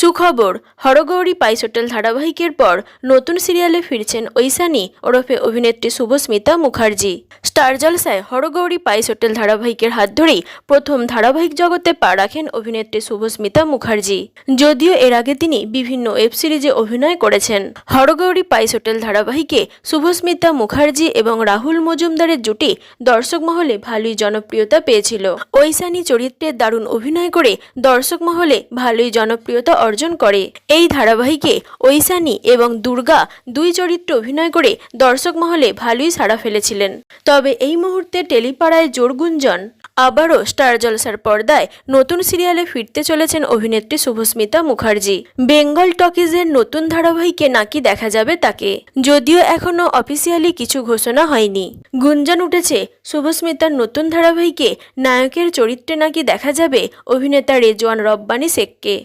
সুখবর, হরগৌরী পাইস হোটেল ধারাবাহিকের পর নতুন সিরিয়ালে ফিরছেন ঐশানী ওরফে অভিনেত্রী শুভস্মিতা মুখার্জি। স্টার জলসায় হরগৌরী পাইস হোটেল ধারাবাহিকের হাত ধরেই প্রথম ধারাবাহিক জগতে পা রাখেন অভিনেত্রী শুভস্মিতা মুখার্জি। যদিও এর আগে তিনি বিভিন্ন ওয়েব সিরিজে অভিনয় করেছেন। হরগৌরী পাইস হোটেল ধারাবাহিকে শুভস্মিতা মুখার্জি এবং রাহুল মজুমদারের জুটি দর্শক মহলে ভালোই জনপ্রিয়তা পেয়েছিল। ঐশানী চরিত্রে দারুণ অভিনয় করে দর্শক মহলে ভালোই জনপ্রিয়তা অর্জন করে। এই ধারাবাহিকে ঐশানী এবং দুর্গা দুই চরিত্রে অভিনয় করে দর্শক মহলে ভালোই সাড়া ফেলেছিলেন। তবে এই মুহূর্তে টেলিপাড়ায় জোর গুঞ্জন। আবারও স্টার জলসার পর্দায় নতুন সিরিয়ালে ফিরতে চলেছেন অভিনেত্রী শুভস্মিতা মুখার্জি। বেঙ্গল টকিজের নতুন ধারাবাহিকে নাকি দেখা যাবে তাকে। যদিও এখনও অফিসিয়ালি কিছু ঘোষণা হয়নি। গুঞ্জন উঠেছে, শুভস্মিতার নতুন ধারাবাহিকে নায়কের চরিত্রে নাকি দেখা যাবে অভিনেতা রেজওয়ান রব্বানি শেখকে।